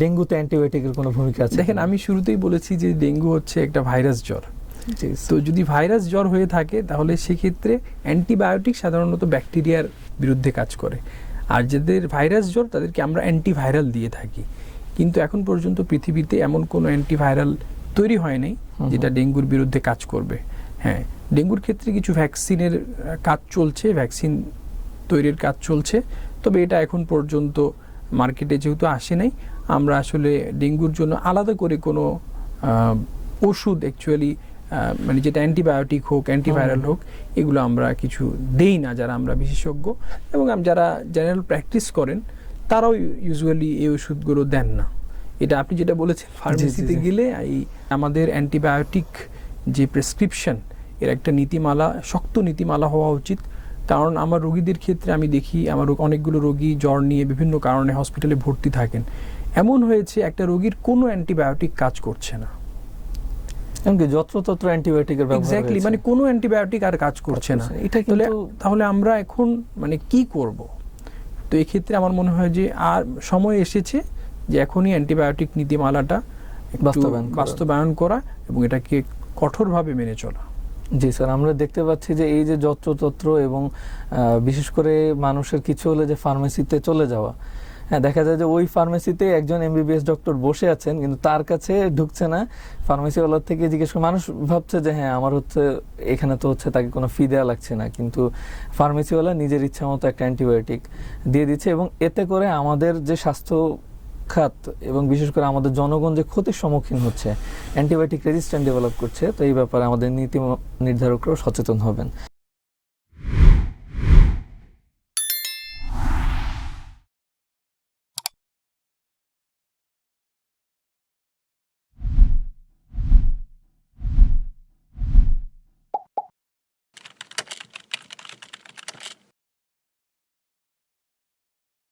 ডেঙ্গুতে অ্যান্টিবায়োটিকের কোনো ভূমিকা আছে দেখেন আমি শুরুতেই বলেছি যে ডেঙ্গু হচ্ছে একটা ভাইরাস জ্বর। তো যদি ভাইরাস জ্বর হয়ে থাকে তাহলে সেক্ষেত্রে অ্যান্টিবায়োটিক সাধারণত ব্যাকটেরিয়ার বিরুদ্ধে কাজ করে। আর যাদের ভাইরাস জ্বর তাদেরকে আমরা অ্যান্টিভাইরাল দিয়ে থাকি। কিন্তু এখন পর্যন্ত পৃথিবীতে এমন কোনো অ্যান্টিভাইরাল তৈরি হয় নাই যেটা ডেঙ্গুর বিরুদ্ধে কাজ করবে। হ্যাঁ ডেঙ্গুর ক্ষেত্রে কিছু ভ্যাকসিনের কাজ চলছে ভ্যাকসিন তৈরির কাজ চলছে। তবে এটা এখন পর্যন্ত মার্কেটে যেহেতু আসে নাই আমরা আসলে ডেঙ্গুর জন্য আলাদা করে কোনো ওষুধ অ্যাকচুয়ালি মানে যেটা অ্যান্টিবায়োটিক হোক অ্যান্টিভাইরাল হোক এগুলো আমরা কিছু দেই না যারা আমরা বিশেষজ্ঞ এবং যারা জেনারেল প্র্যাকটিস করেন তারাও ইউজুয়ালি এই ওষুধগুলো দেন না। এটা আপনি যেটা বলেছেন ফার্মেসিতে গেলে এই আমাদের অ্যান্টিবায়োটিক যে প্রেসক্রিপশন এর একটা নীতিমালা শক্ত নীতিমালা হওয়া উচিত। কারণ আমার রোগীদের ক্ষেত্রে আমি দেখি আমার অনেকগুলো রোগী জ্বর নিয়ে বিভিন্ন কারণে হসপিটালে ভর্তি থাকেন। এমন হয়েছে একটা রোগীর কোনো অ্যান্টিবায়োটিক কাজ করছে না। এমনকি যত্রতত্র অ্যান্টিবায়োটিকের ব্যবহার এক্স্যাক্টলি মানে কোনো অ্যান্টিবায়োটিক আর কাজ করছে না। এটা তাহলে কিন্তু তাহলে আমরা এখন মানে কি করব? তো এক্ষেত্রে আমার মনে হয় যে আর সময় এসেছে যে এখনই অ্যান্টিবায়োটিক নীতিমালাটা বাস্তবায়ন। বাস্তবায়ন করা এবং এটাকে কঠোরভাবে মেনে চলা। জি স্যার, আমরা দেখতে পাচ্ছি যে এই যে যত্রতত্র এবং বিশেষ করে মানুষের কিছু হলে যে ফার্মেসিতে চলে যাওয়া হ্যাঁ দেখা যায় যে ওই ফার্মেসিতে একজন এমবিবিএস ডক্টর বসে আছেন, কিন্তু তার কাছে ঢুকছে না। ফার্মেসিওয়ালার থেকে জিজ্ঞেস করে, মানুষ ভাবছে যে হ্যাঁ আমার হচ্ছে, এখানে তো হচ্ছে তাকে কোনো ফি দেওয়া লাগছে না, কিন্তু ফার্মেসিওয়ালা নিজের ইচ্ছা মতো একটা অ্যান্টিবায়োটিক দিয়ে দিচ্ছে এবং এতে করে আমাদের যে স্বাস্থ্য খাত এবং বিশেষ করে আমাদের জনগণ যে ক্ষতির সম্মুখীন হচ্ছে, অ্যান্টিবায়োটিক রেজিস্ট্যান্ট ডেভেলপ করছে, তো এই ব্যাপারে আমাদের নীতি নির্ধারকরাও সচেতন হবেন।